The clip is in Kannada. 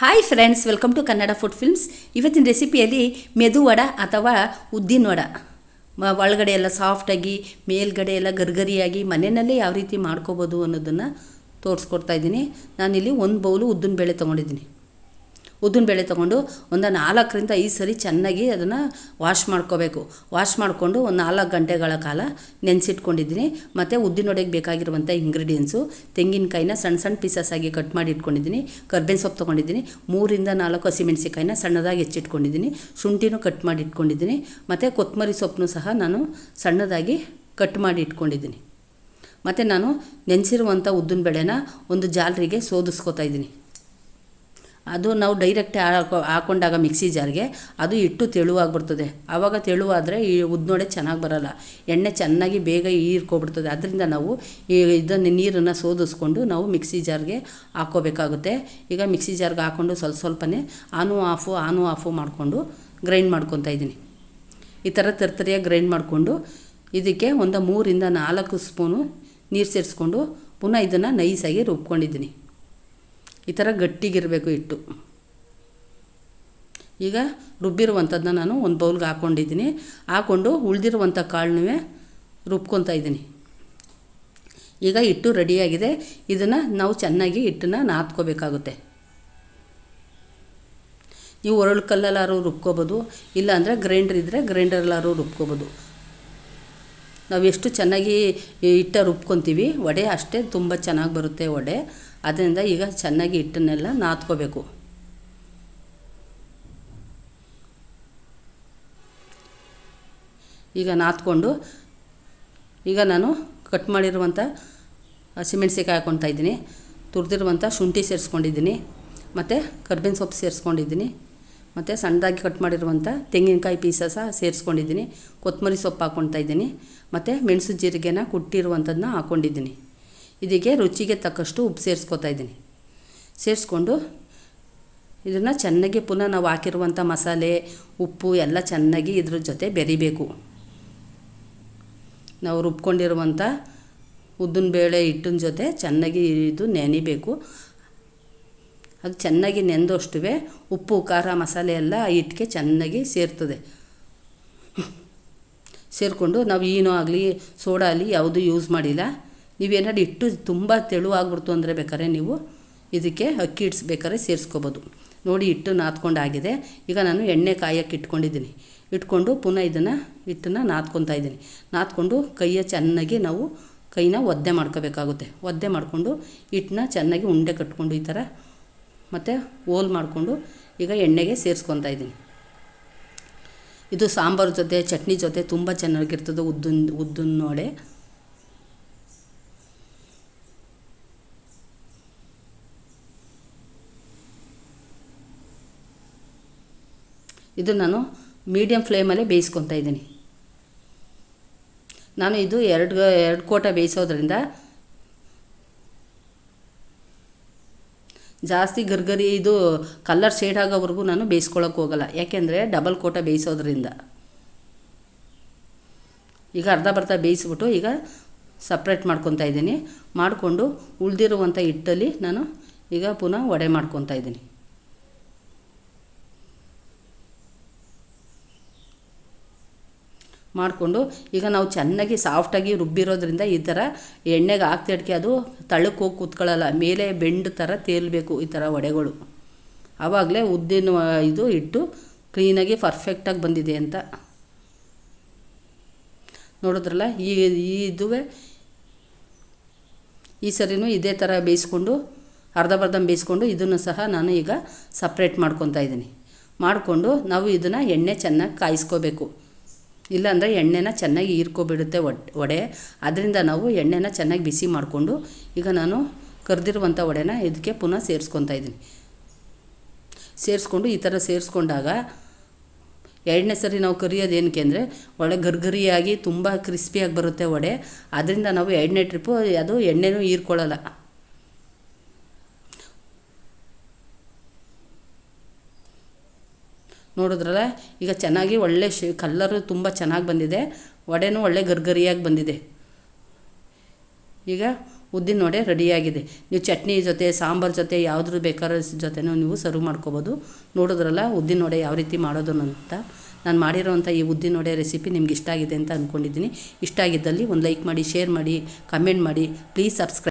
Hi friends welcome to Kannada food films ಇವತ್ತಿನ ರೆಸಿಪಿಯಲ್ಲಿ ಮೆದು ವಡ ಅಥವಾ ಉದ್ದಿನ ವಡ. ಒಳಗಡೆ ಎಲ್ಲ ಸಾಫ್ಟಾಗಿ ಮೇಲ್ಗಡೆ ಎಲ್ಲ ಗರ್ಗರಿಯಾಗಿ ಮನೆಯಲ್ಲೇ ಯಾವ ರೀತಿ ಮಾಡ್ಕೋಬೋದು ಅನ್ನೋದನ್ನು ತೋರಿಸ್ಕೊಡ್ತಾ ಇದ್ದೀನಿ. ನಾನಿಲ್ಲಿ ಒಂದು ಬೌಲು ಉದ್ದಿನ ಬೇಳೆ ತೊಗೊಂಡಿದ್ದೀನಿ. ಉದ್ದಿನ ಬೇಳೆ ತೊಗೊಂಡು ಒಂದು ನಾಲ್ಕರಿಂದ ಐದು ಸರಿ ಚೆನ್ನಾಗಿ ಅದನ್ನು ವಾಶ್ ಮಾಡ್ಕೋಬೇಕು. ವಾಶ್ ಮಾಡಿಕೊಂಡು ಒಂದು ನಾಲ್ಕು ಗಂಟೆಗಳ ಕಾಲ ನೆನೆಸಿಟ್ಕೊಂಡಿದ್ದೀನಿ. ಮತ್ತು ಉದ್ದಿನ ವಡೆಗೆ ಬೇಕಾಗಿರುವಂಥ ಇಂಗ್ರೀಡಿಯೆಂಟ್ಸು ತೆಂಗಿನಕಾಯಿನ ಸಣ್ಣ ಸಣ್ಣ ಪೀಸಸ್ ಆಗಿ ಕಟ್ ಮಾಡಿ ಇಟ್ಕೊಂಡಿದ್ದೀನಿ. ಕರ್ಬೇವಿನ ಸೊಪ್ಪು ತೊಗೊಂಡಿದ್ದೀನಿ. ಮೂರಿಂದ ನಾಲ್ಕು ಹಸಿಮೆಣಸಿಕಾಯಿನ ಸಣ್ಣದಾಗಿ ಹೆಚ್ಚಿಟ್ಕೊಂಡಿದ್ದೀನಿ. ಶುಂಠಿನೂ ಕಟ್ ಮಾಡಿ ಇಟ್ಕೊಂಡಿದ್ದೀನಿ. ಮತ್ತು ಕೊತ್ತಂಬರಿ ಸೊಪ್ಪನ್ನು ಸಹ ನಾನು ಸಣ್ಣದಾಗಿ ಕಟ್ ಮಾಡಿ ಇಟ್ಕೊಂಡಿದ್ದೀನಿ. ಮತ್ತು ನಾನು ನೆನೆಸಿರುವಂಥ ಉದ್ದಿನ ಬೇಳೆನ ಒಂದು ಜಾಲರಿಗೆ ಸೋದಿಸ್ಕೋತಾ ಇದ್ದೀನಿ. ಅದು ನಾವು ಡೈರೆಕ್ಟ್ ಹಾಕೊ, ಹಾಕೊಂಡಾಗ ಮಿಕ್ಸಿ ಜಾರ್ಗೆ ಅದು ಇಟ್ಟು ತೆಳುವಾಗ್ಬಿಡ್ತದೆ. ಆವಾಗ ತೆಳುವಾದರೆ ಈ ಉದ್ನೋಡೆ ಚೆನ್ನಾಗಿ ಬರಲ್ಲ. ಎಣ್ಣೆ ಚೆನ್ನಾಗಿ ಬೇಗ ಹೀರ್ಕೊಬಿಡ್ತದೆ. ಅದರಿಂದ ನಾವು ಈ ಇದನ್ನು ನೀರನ್ನು ಸೋದಿಸ್ಕೊಂಡು ನಾವು ಮಿಕ್ಸಿ ಜಾರ್ಗೆ ಹಾಕೋಬೇಕಾಗುತ್ತೆ. ಈಗ ಮಿಕ್ಸಿ ಜಾರ್ಗೆ ಹಾಕ್ಕೊಂಡು ಸ್ವಲ್ಪ ಸ್ವಲ್ಪನೇ ಆನು ಆಫು ಆನು ಆಫು ಮಾಡಿಕೊಂಡು ಗ್ರೈಂಡ್ ಮಾಡ್ಕೊತಾ ಇದ್ದೀನಿ. ಈ ಥರ ತರ್ತರಿಯಾಗಿ ಗ್ರೈಂಡ್ ಮಾಡಿಕೊಂಡು ಇದಕ್ಕೆ ಒಂದು ಮೂರಿಂದ ನಾಲ್ಕು ಸ್ಪೂನು ನೀರು ಸೇರಿಸ್ಕೊಂಡು ಪುನಃ ಇದನ್ನು ನೈಸಾಗಿ ರುಬ್ಕೊಂಡಿದ್ದೀನಿ. ಈ ಥರ ಗಟ್ಟಿಗಿರಬೇಕು ಹಿಟ್ಟು. ಈಗ ರುಬ್ಬಿರುವಂಥದ್ದನ್ನ ನಾನು ಒಂದು ಬೌಲ್ಗೆ ಹಾಕ್ಕೊಂಡಿದ್ದೀನಿ ಹಾಕ್ಕೊಂಡು ಉಳಿದಿರುವಂಥ ಕಾಳನ್ನೂ ರುಬ್ಕೊತಾ ಇದ್ದೀನಿ. ಈಗ ಹಿಟ್ಟು ರೆಡಿಯಾಗಿದೆ. ಇದನ್ನು ನಾವು ಚೆನ್ನಾಗಿ ಹಿಟ್ಟನ್ನು ನಾದ್ಕೋಬೇಕಾಗುತ್ತೆ. ನೀವು ಒರಳು ಕಲ್ಲಲ್ಲಾರು ರುಬ್ಕೋಬೋದು, ಇಲ್ಲಾಂದರೆ ಗ್ರೈಂಡರ್ ಇದ್ದರೆ ಗ್ರೈಂಡರ್ಲಾರು ರುಬ್ಕೋಬೋದು. ನಾವು ಎಷ್ಟು ಚೆನ್ನಾಗಿ ಹಿಟ್ಟ ರುಬ್ಕೊತೀವಿ, ವಡೆ ಅಷ್ಟೇ ತುಂಬ ಚೆನ್ನಾಗಿ ಬರುತ್ತೆ ವಡೆ. ಅದರಿಂದ ಈಗ ಚೆನ್ನಾಗಿ ಹಿಟ್ಟನ್ನೆಲ್ಲ ನಾದ್ಕೋಬೇಕು. ಈಗ ನಾದ್ಕೊಂಡು ಈಗ ನಾನು ಕಟ್ ಮಾಡಿರುವಂಥ ಹಸಿಮೆಣ್ಸಿಕಾಯಿ ಹಾಕ್ಕೊತಾ ಇದ್ದೀನಿ. ತುರಿದಿರುವಂಥ ಶುಂಠಿ ಸೇರಿಸ್ಕೊಂಡಿದ್ದೀನಿ. ಮತ್ತು ಕರ್ಬೇವಿನ ಸೊಪ್ಪು ಸೇರಿಸ್ಕೊಂಡಿದ್ದೀನಿ. ಮತ್ತು ಸಣ್ಣದಾಗಿ ಕಟ್ ಮಾಡಿರುವಂಥ ತೆಂಗಿನಕಾಯಿ ಪೀಸ ಸಹ ಸೇರಿಸ್ಕೊಂಡಿದ್ದೀನಿ. ಕೊತ್ತಂಬರಿ ಸೊಪ್ಪು ಹಾಕ್ಕೊತಾ ಇದ್ದೀನಿ. ಮತ್ತು ಮೆಣಸು ಜೀರಿಗೆನ ಕುಟ್ಟಿರುವಂಥದ್ದನ್ನ ಹಾಕ್ಕೊಂಡಿದ್ದೀನಿ ಇದಕ್ಕೆ ರುಚಿಗೆ ತಕ್ಕಷ್ಟು ಉಪ್ಪು ಸೇರಿಸ್ಕೊತಾ ಇದ್ದೀನಿ. ಸೇರಿಸ್ಕೊಂಡು ಇದನ್ನು ಚೆನ್ನಾಗಿ ಪುನಃ ನಾವು ಹಾಕಿರುವಂಥ ಮಸಾಲೆ, ಉಪ್ಪು ಎಲ್ಲ ಚೆನ್ನಾಗಿ ಇದ್ರ ಜೊತೆ ಬೆರಿಬೇಕು. ನಾವು ರುಬ್ಕೊಂಡಿರುವಂಥ ಉದ್ದಿನ ಬೇಳೆ ಹಿಟ್ಟಿನ ಜೊತೆ ಚೆನ್ನಾಗಿ ಇದು ನೆನಿಬೇಕು. ಅದು ಚೆನ್ನಾಗಿ ನೆಂದಷ್ಟುವೆ ಉಪ್ಪು, ಖಾರ, ಮಸಾಲೆ ಎಲ್ಲ ಹಿಟ್ಟಿಗೆ ಚೆನ್ನಾಗಿ ಸೇರ್ತದೆ. ಸೇರಿಕೊಂಡು ನಾವು ಏನೂ ಆಗಲಿ, ಸೋಡಾ ಆಗಲಿ ಯಾವುದೂ ಯೂಸ್ ಮಾಡಿಲ್ಲ. ನೀವೇನಾದ್ರು ಹಿಟ್ಟು ತುಂಬ ತೆಳುವಾಗ್ಬಿಡ್ತು ಅಂದರೆ ಬೇಕಾದ್ರೆ ನೀವು ಇದಕ್ಕೆ ಅಕ್ಕಿ ಹಿಟ್ಸ್ ಬೇಕಾದ್ರೆ ಸೇರಿಸ್ಕೋಬೋದು. ನೋಡಿ ಹಿಟ್ಟು ನಾದ್ಕೊಂಡಾಗಿದೆ ಈಗ ನಾನು ಎಣ್ಣೆ ಕಾಯಕ್ಕೆ ಇಟ್ಕೊಂಡಿದ್ದೀನಿ. ಇಟ್ಕೊಂಡು ಪುನಃ ಇದನ್ನು ಹಿಟ್ಟನ್ನು ನಾದ್ಕೊತಾ ಇದ್ದೀನಿ. ನಾದ್ಕೊಂಡು ಕೈಯ ಚೆನ್ನಾಗಿ ನಾವು ಕೈನ ಒದ್ದೆ ಮಾಡ್ಕೋಬೇಕಾಗುತ್ತೆ. ಒದ್ದೆ ಮಾಡಿಕೊಂಡು ಹಿಟ್ಟನ್ನ ಚೆನ್ನಾಗಿ ಉಂಡೆ ಕಟ್ಕೊಂಡು ಈ ಥರ ಮತ್ತು ಹೋಲ್ ಮಾಡಿಕೊಂಡು ಈಗ ಎಣ್ಣೆಗೆ ಸೇರಿಸ್ಕೊತಾ ಇದ್ದೀನಿ. ಇದು ಸಾಂಬಾರು ಜೊತೆ, ಚಟ್ನಿ ಜೊತೆ ತುಂಬ ಚೆನ್ನಾಗಿರ್ತದೆ ಉದ್ದನ್, ಉದ್ದಿನ ಇದು ನಾನು ಮೀಡಿಯಮ್ ಫ್ಲೇಮಲ್ಲೇ ಬೇಯಿಸ್ಕೊತಾ ಇದ್ದೀನಿ. ನಾನು ಇದು ಎರಡು ಎರಡು ಕೋಟ ಬೇಯಿಸೋದ್ರಿಂದ ಜಾಸ್ತಿ ಗರ್ಗರಿ ಇದು ಕಲ್ಲರ್ ಶೇಡ್ ಆಗೋವರೆಗೂ ನಾನು ಬೇಯಿಸ್ಕೊಳಕ್ಕೆ ಹೋಗಲ್ಲ. ಯಾಕೆಂದರೆ ಡಬಲ್ ಕೋಟ ಬೇಯಿಸೋದ್ರಿಂದ. ಈಗ ಅರ್ಧ ಬರ್ಧ ಬೇಯಿಸ್ಬಿಟ್ಟು ಈಗ ಸಪ್ರೇಟ್ ಮಾಡ್ಕೊತಾ ಇದ್ದೀನಿ. ಮಾಡಿಕೊಂಡು ಉಳಿದಿರುವಂಥ ಹಿಟ್ಟಲ್ಲಿ ನಾನು ಈಗ ಪುನಃ ವಡೆ ಮಾಡ್ಕೊತಾ ಇದ್ದೀನಿ. ಮಾಡಿಕೊಂಡು ಈಗ ನಾವು ಚೆನ್ನಾಗಿ ಸಾಫ್ಟಾಗಿ ರುಬ್ಬಿರೋದ್ರಿಂದ ಈ ಥರ ಎಣ್ಣೆಗೆ ಹಾಕ್ತಿಡ್ಕೆ ಅದು ತಳಕ್ಕೆ ಹೋಗಿ ಕೂತ್ಕೊಳ್ಳಲ್ಲ, ಮೇಲೆ ಬೆಂಡ್ ಥರ ತೇಲಬೇಕು ಈ ಥರ ವಡೆಗಳು. ಆವಾಗಲೇ ಉದ್ದಿನ ಇದು ಇಟ್ಟು ಕ್ಲೀನಾಗಿ ಪರ್ಫೆಕ್ಟಾಗಿ ಬಂದಿದೆ ಅಂತ. ನೋಡಿದ್ರಲ್ಲ, ಈ ಇದುವೆ ಈ ಸರಿನೂ ಇದೇ ಥರ ಬೇಯಿಸ್ಕೊಂಡು, ಅರ್ಧ ಬರ್ಧ ಬೇಯಿಸ್ಕೊಂಡು ಇದನ್ನು ಸಹ ನಾನು ಈಗ ಸಪ್ರೇಟ್ ಮಾಡ್ಕೊತಾ ಇದ್ದೀನಿ. ಮಾಡಿಕೊಂಡು ನಾವು ಇದನ್ನು ಎಣ್ಣೆ ಚೆನ್ನಾಗಿ ಕಾಯಿಸ್ಕೋಬೇಕು. ಇಲ್ಲಾಂದರೆ ಎಣ್ಣೆನ ಚೆನ್ನಾಗಿ ಹೀರ್ಕೊಬಿಡುತ್ತೆ ವಡೆ. ಅದರಿಂದ ನಾವು ಎಣ್ಣೆನ ಚೆನ್ನಾಗಿ ಬಿಸಿ ಮಾಡಿಕೊಂಡು ಈಗ ನಾನು ಕರೆದಿರುವಂಥ ವಡೆನ ಇದಕ್ಕೆ ಪುನಃ ಸೇರಿಸ್ಕೊತಾ ಇದ್ದೀನಿ. ಸೇರಿಸ್ಕೊಂಡು ಈ ಥರ ಸೇರಿಸ್ಕೊಂಡಾಗ ಎರಡನೇ ಸರಿ ನಾವು ಕರಿಯೋದೇನಕ್ಕೆ ಅಂದರೆ ಒಳ್ಳೆ ಗರ್ಗರಿಯಾಗಿ ತುಂಬ ಕ್ರಿಸ್ಪಿಯಾಗಿ ಬರುತ್ತೆ ವಡೆ. ಅದರಿಂದ ನಾವು ಎರಡನೇ ಟ್ರಿಪ್ಪು ಅದು ಎಣ್ಣೆನೂ ಹೀರ್ಕೊಳ್ಳಲ್ಲ. ನೋಡಿದ್ರಲ್ಲ? ಈಗ ಚೆನ್ನಾಗಿ ಒಳ್ಳೆ ಶೇ, ಕಲ್ಲರು ತುಂಬ ಚೆನ್ನಾಗಿ ಬಂದಿದೆ. ವಡೆನೂ ಒಳ್ಳೆ ಗರ್ಗರಿಯಾಗಿ ಬಂದಿದೆ. ಈಗ ಉದ್ದಿನ ವಡೆ ರೆಡಿಯಾಗಿದೆ. ನೀವು ಚಟ್ನಿ ಜೊತೆ, ಸಾಂಬಾರು ಜೊತೆ ಯಾವುದ್ರ ಬೇಕಾದ್ರೂ ಜೊತೆನೂ ನೀವು ಸರ್ವ್ ಮಾಡ್ಕೋಬೋದು. ನೋಡಿದ್ರಲ್ಲ ಉದ್ದಿನ ವಡೆ ಯಾವ ರೀತಿ ಮಾಡೋದು ಅಂತ. ನಾನು ಮಾಡಿರೋವಂಥ ಈ ಉದ್ದಿನ ವಡೆ ರೆಸಿಪಿ ನಿಮ್ಗೆ ಇಷ್ಟ ಆಗಿದೆ ಅಂತ ಅಂದ್ಕೊಂಡಿದ್ದೀನಿ ಇಷ್ಟ ಆಗಿದ್ದಲ್ಲಿ ಒಂದು ಲೈಕ್ ಮಾಡಿ, ಶೇರ್ ಮಾಡಿ, ಕಮೆಂಟ್ ಮಾಡಿ. Please subscribe